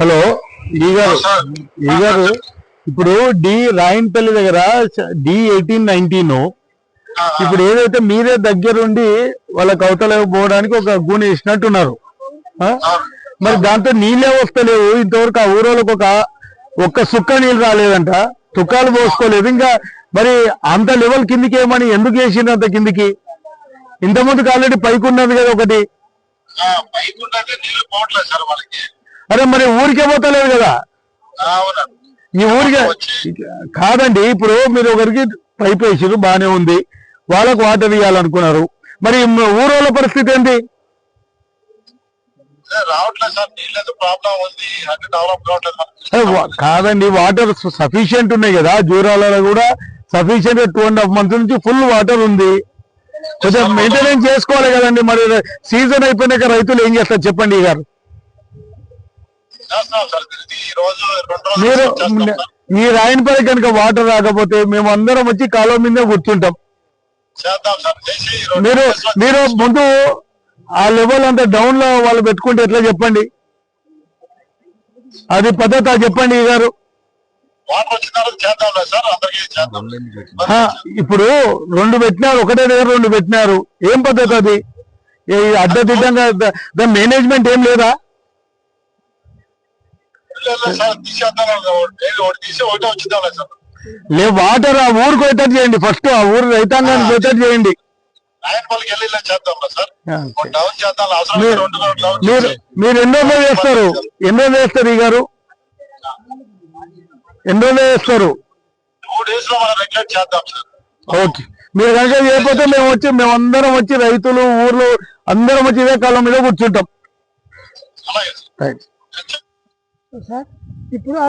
Hello ఈ గారు. ఈ గారు ఇప్పుడు డి రాయన్పల్లి దగ్గర డి ఎయిటీన్ నైన్టీన్. ఇప్పుడు ఏదైతే మీరే దగ్గరుండి వాళ్ళ కవతల పోవడానికి ఒక గూని వేసినట్టున్నారు. ఆ? మరి దాంతో నీళ్ళే వస్తలేవు. ఇంతవరకు ఆ ఊరోళ్ళకి ఒక ఒక్క సుక్క నీళ్ళు రాలేదంట. తుక్కాలు పోసుకోలేదు. ఇంకా మరి అంత లెవెల్ కిందికి ఏమని ఎందుకు వేసిండ్రు అంత కిందికి? ఇంత ముందుకు ఆల్రెడీ పైకి ఉన్నది కదా ఒకటి. పైకి ఉన్నది నీళ్ళు పోవట్లేదు సార్ వాళ్ళకి. అరే మరి ఊరికే పోతలేదు కదా? అవునా? ఈ ఊరికే కాదండి ఇప్పుడు మీరు ఒకరికి పైప్ వేసారు బానే ఉంది. వాళ్ళకు వాటర్ ఇవ్వాలనుకున్నారు మరి ఊరోళ్ళ పరిస్థితి ఏంటి? కాదండి వాటర్ సఫిషియెంట్ ఉన్నాయి కదా జూరాలలో కూడా sufficient two and half months నుంచి ఫుల్ వాటర్ ఉంది. కొంచెం మెయింటెనెన్స్ చేసుకోవాలి కదండి మరి సీజన్ అయిపోయినాక రైతులు ఏం చేస్తారు చెప్పండి గారు. మీరు. ఈ రాయనపల్లి కనుక వాటర్ రాకపోతే మేము అందరం వచ్చి కాలువ మీదే కూర్చుంటాం. మీరు మీరు ముందు ఆ లెవెల్ అంతా డౌన్లో వాళ్ళు పెట్టుకుంటే ఎట్లా చెప్పండి? అది పద్ధత చెప్పండి గారు. ఇప్పుడు రెండు పెట్టినారు ఒకటే దగ్గర రెండు పెట్టినారు. ఏం పద్ధతి అది? అడ్డదిడ్డంగా ద- దాని మేనేజ్మెంట్ ఏం లేదా? లేదు, లే వాటర్ ఆ ఊరికి వచ్చేటట్టు చేయండి. ఫస్ట్ ఆ ఊరు రైతాంగానికి వచ్చేటట్టు చేయండి. మీరు- ఎన్ని చేస్తారు? ఎన్ని చేస్తారు ఈ గారు? ఎన్ని రోజులు చేస్తారు? టూ డేస్లో మనం రెగ్యులేట్ చేద్దాం సార్. ఓకే. మీరు కనుక చేయకపోతే మేము వచ్చి మేము అందరం వచ్చి రైతులు ఊర్లు అందరం వచ్చి ఇదే కాలం మీద కూర్చుంటాం. ఇప్పుడు